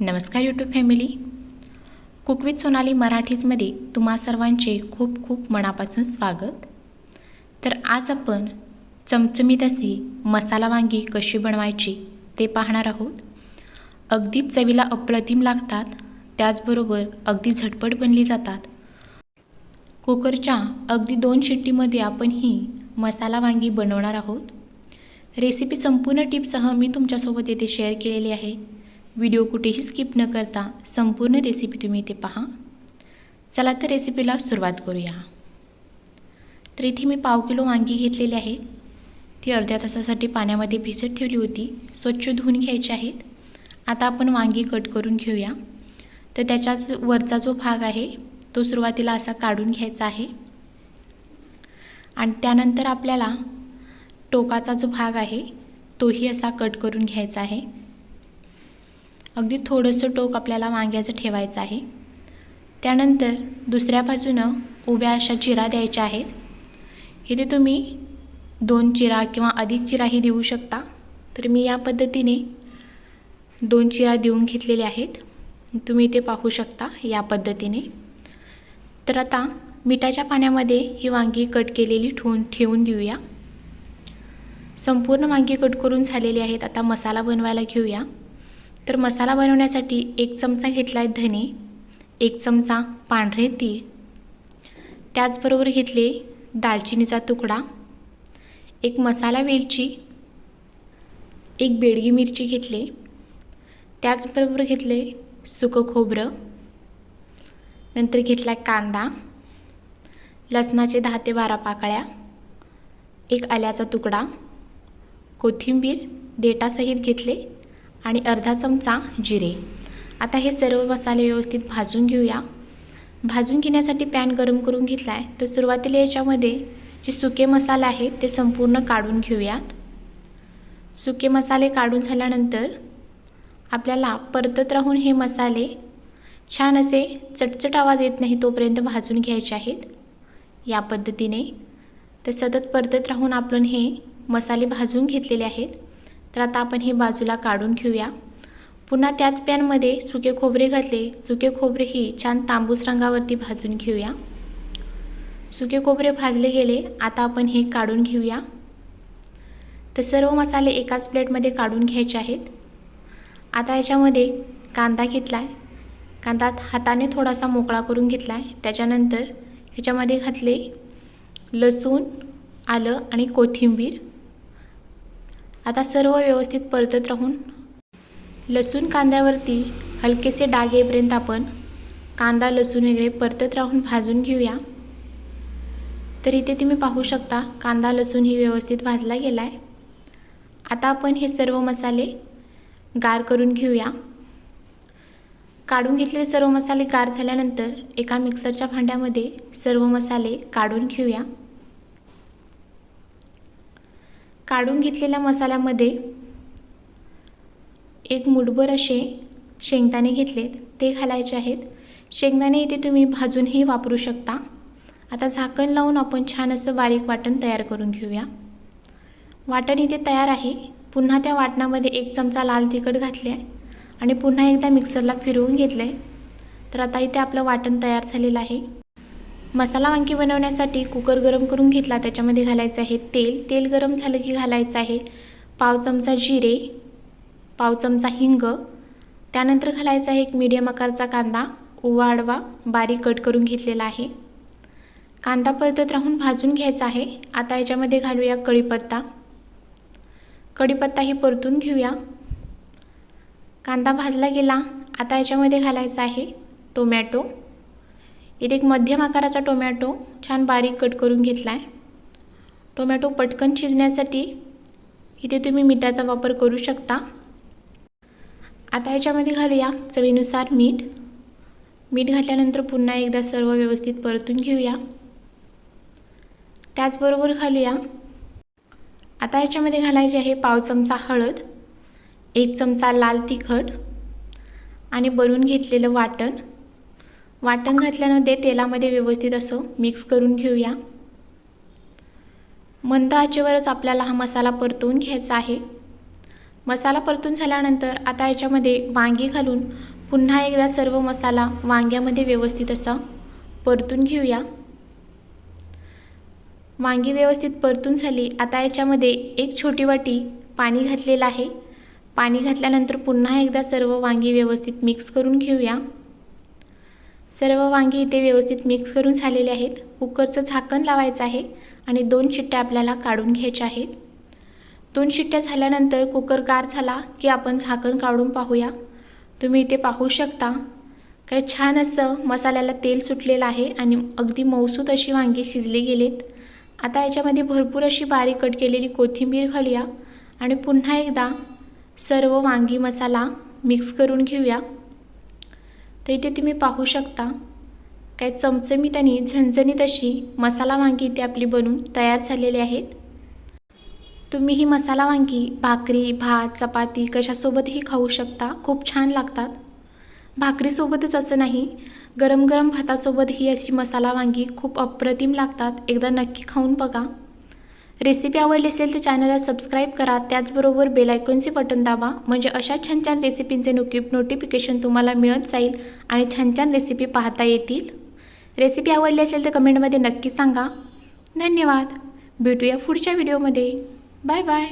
नमस्कार YouTube family cook with Sonali मराठीजमध्ये तुम्हा सर्वांचे खूप खूप मनापासून स्वागत. तर आज आपण चमचमीत असे मसाला वांगी कशी बनवायची ते पाहणार आहोत. अगदीच चवीला अप्रतिम लागतात त्याचबरोबर अगदी झटपट बनली जातात. कुकरच्या अगदी दोन शिट्टीमध्ये आपण ही मसाला वांगी बनवणार आहोत. रेसिपी संपूर्ण टिपसह मी तुमच्यासोबत येथे शेअर केलेली आहे. व्हिडिओ कुठेही स्किप न करता संपूर्ण रेसिपी तुम्ही इथे पहा. चला तर रेसिपीला सुरुवात करूया. तर इथे मी पाव किलो वांगी घेतलेली आहे. ती अर्ध्या तासासाठी पाण्यामध्ये भिजत ठेवली होती. स्वच्छ धुवून घ्यायची आहेत. आता आपण वांगी कट करून घेऊया. तर त्याच्याच वरचा जो भाग आहे तो सुरुवातीला असा काढून घ्यायचा आहे. आणि त्यानंतर आपल्याला टोकाचा जो भाग आहे तोही असा कट करून घ्यायचा आहे. अगदी थोडंसं टोक आपल्याला वांग्याचं ठेवायचं आहे. त्यानंतर दुसऱ्या बाजूनं उभ्या अशा चिरा द्यायच्या आहेत. इथे तुम्ही दोन चिरा किंवा अधिक चिराही देऊ शकता. तर मी या पद्धतीने दोन चिरा देऊन घेतलेले आहेत. तुम्ही इथे पाहू शकता या पद्धतीने. तर आता मिठाच्या पाण्यामध्ये ही वांगी कट केलेली ठेवून ठेवून देऊया. संपूर्ण वांगी कट करून झालेली आहेत. आता मसाला बनवायला घेऊया. तर मसाला बनवण्यासाठी एक चमचा घेतला आहे धने एक चमचा पांढरे तीळ. त्याचबरोबर घेतले दालचिनीचा तुकडा एक मसाला वेलची एक बेडगी मिरची घेतले. त्याचबरोबर घेतले सुकं खोबरं. नंतर घेतला कांदा लसणाचे दहा ते बारा पाकळ्या एक आल्याचा तुकडा कोथिंबीर देटासहित घेतले. आणि अर्धा चमचा जिरे. आता हे सर्व मसाले व्यवस्थित भाजून घेऊया. भाजून घेण्यासाठी पॅन गरम करून घेतला आहे तर सुरुवातीला याच्यामध्ये जे सुके मसाले आहेत ते संपूर्ण काढून घेऊयात. सुके मसाले काढून झाल्यानंतर आपल्याला परतत राहून हे मसाले छान असे चटचट आवाज येत नाही तोपर्यंत भाजून घ्यायचे आहेत. या पद्धतीने तर सतत परतत राहून आपण हे मसाले भाजून घेतलेले आहेत. तर आता आपण हे बाजूला काढून घेऊया. पुन्हा त्याच पॅनमध्ये सुके खोबरे घातले. सुके खोबरे ही छान तांबूस रंगावरती भाजून घेऊया. सुके खोबरे भाजले गेले. आता आपण हे काढून घेऊया. तर सर्व मसाले एकाच प्लेटमध्ये काढून घ्यायचे आहेत. आता याच्यामध्ये कांदा घेतला आहे कांदा हाताने थोडासा मोकळा करून घेतला आहे त्याच्यानंतर ह्याच्यामध्ये घातले लसूण आलं आणि कोथिंबीर. आता सर्व व्यवस्थित परतत राहून लसूण कांद्यावरती हलकेसे डाग येईपर्यंत आपण कांदा लसूण वगैरे परतत राहून भाजून घेऊया. तर इथे तुम्ही पाहू शकता कांदा लसूण ही व्यवस्थित भाजला गेला आहे आता आपण हे सर्व मसाले गार करून घेऊया. काढून घेतलेले सर्व मसाले गार झाल्यानंतर एका मिक्सरच्या भांड्यामध्ये सर्व मसाले काढून घेऊया. काढून घेतलेल्या मसाल्यामध्ये एक मुठभर असे शेंगदाणे घेतलेत. ते घालायचे आहेत. शेंगदाणे इथे तुम्ही भाजूनही वापरू शकता. आता झाकण लावून आपण छान असं बारीक वाटण तयार करून घेऊया. वाटण इथे तयार आहे. पुन्हा त्या वाटणामध्ये एक चमचा लाल तिखट घातले आहे आणि पुन्हा एकदा मिक्सरला फिरवून घेतलं आहे तर आता इथे आपलं वाटण तयार झालेलं आहे. मसाला वांगी बनवण्यासाठी कुकर गरम करून घेतला. त्याच्यामध्ये घालायचं आहे तेल. तेल गरम झालं की घालायचं आहे पाव चमचा जिरे पाव चमचा हिंग. त्यानंतर घालायचा आहे एक मीडियम आकारचा कांदा. उवा आडवा बारीक कट करून घेतलेला आहे. कांदा परतत राहून भाजून घ्यायचा आहे. आता याच्यामध्ये घालूया कढीपत्ता. कढीपत्ताही परतून घेऊया. कांदा भाजला गेला. आता याच्यामध्ये घालायचा आहे टोमॅटो. इथे एक मध्यम आकाराचा टोमॅटो छान बारीक कट करून घेतला आहे टोमॅटो पटकन शिजण्यासाठी इथे तुम्ही मिठाचा वापर करू शकता. आता याच्यामध्ये घालूया चवीनुसार मीठ. मीठ घातल्यानंतर पुन्हा एकदा सर्व व्यवस्थित परतून घेऊया. त्याचबरोबर घालूया. आता याच्यामध्ये घालायचे आहे पाव चमचा हळद एक चमचा लाल तिखट आणि बनवून घेतलेलं वाटण. वाटण घातल्यानंतर तेलामध्ये व्यवस्थित असं मिक्स करून घेऊया. मंद आचेवरच आपल्याला हा मसाला परतवून घ्यायचा आहे. मसाला परतून झाल्यानंतर आता याच्यामध्ये वांगी घालून पुन्हा एकदा सर्व मसाला वांग्यामध्ये व्यवस्थित असा परतून घेऊया. वांगी व्यवस्थित परतून झाली. आता याच्यामध्ये एक छोटी वाटी पाणी घातलेलं आहे. पाणी घातल्यानंतर पुन्हा एकदा सर्व वांगी व्यवस्थित मिक्स करून घेऊया. सर्व वांगी इथे व्यवस्थित मिक्स करून झालेले आहेत. कुकरचं झाकण लावायचं आहे आणि दोन शिट्ट्या आपल्याला काढून घ्यायच्या आहेत. दोन शिट्ट्या झाल्यानंतर कुकर गार झाला की आपण झाकण काढून पाहूया. तुम्ही इथे पाहू शकता. काय छान असं मसाल्याला तेल सुटलेलं आहे आणि अगदी मऊसूत अशी वांगी शिजली गेलीत. आता याच्यामध्ये भरपूर अशी बारीक कट केलेली कोथिंबीर घालूया आणि पुन्हा एकदा सर्व वांगी मसाला मिक्स करून घेऊया. तर इथे तुम्ही पाहू शकता काय चमचमीत आणि झणझणीत अशी मसाला वांगी इथे आपली बनून तयार झालेली आहेत. तुम्ही ही मसाला वांगी भाकरी भात चपाती कशासोबतही खाऊ शकता खूप छान लागतात. भाकरीसोबतच असं नाही गरम गरम भातासोबत ही अशी मसाला वांगी खूप अप्रतिम लागतात एकदा नक्की खाऊन बघा. रेसिपी आवडली असेल तर चॅनलला सबस्क्राईब करा. त्याचबरोबर बेलायकॉनचे बटन दाबा. म्हणजे अशा छान छान रेसिपींचे नोकी नोटिफिकेशन तुम्हाला मिळत जाईल आणि छान छान रेसिपी पाहता येतील. रेसिपी आवडली असेल तर कमेंटमध्ये नक्की सांगा. धन्यवाद. भेटूया पुढच्या व्हिडिओमध्ये बाय बाय